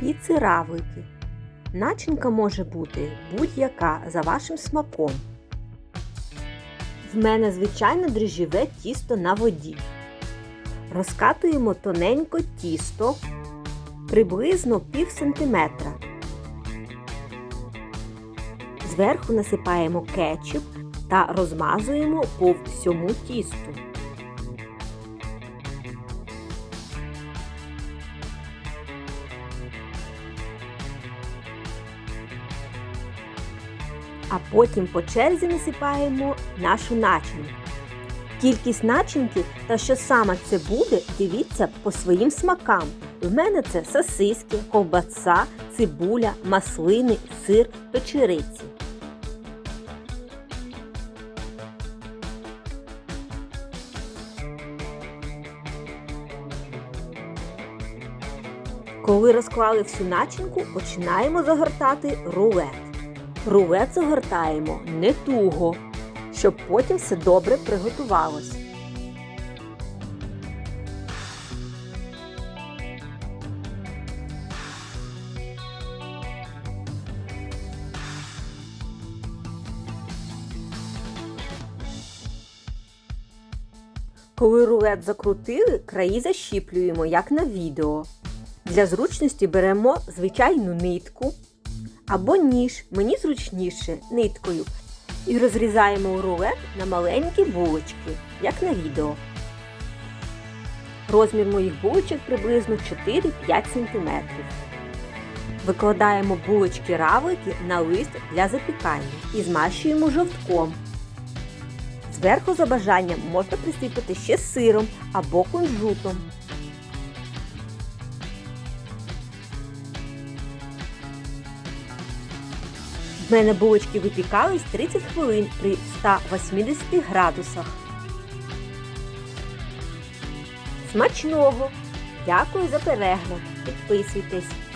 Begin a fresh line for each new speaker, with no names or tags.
піци равлики. Начинка може бути будь-яка за вашим смаком. В мене звичайно дріжджове тісто на воді. Розкатуємо тоненько тісто приблизно пів сантиметра. Зверху насипаємо кетчуп та розмазуємо по всьому тісту. А потім по черзі насипаємо нашу начинку. Кількість начинки та що саме це буде, дивіться по своїм смакам. В мене це сосиски, ковбаса, цибуля, маслини, сир, печериці. Коли розклали всю начинку, починаємо загортати рулет. Рулет загортаємо не туго, щоб потім все добре приготувалось. Коли рулет закрутили, краї защіплюємо, як на відео. Для зручності беремо звичайну нитку або ніж, мені зручніше ниткою. І розрізаємо рулет на маленькі булочки, як на відео. Розмір моїх булочок приблизно 4-5 см. Викладаємо булочки равлики на лист для запікання і змащуємо жовтком. Зверху за бажанням можна присипати ще сиром або кунжутом. В мене булочки випікались 30 хвилин при 180 градусах. Смачного! Дякую за перегляд! Підписуйтесь!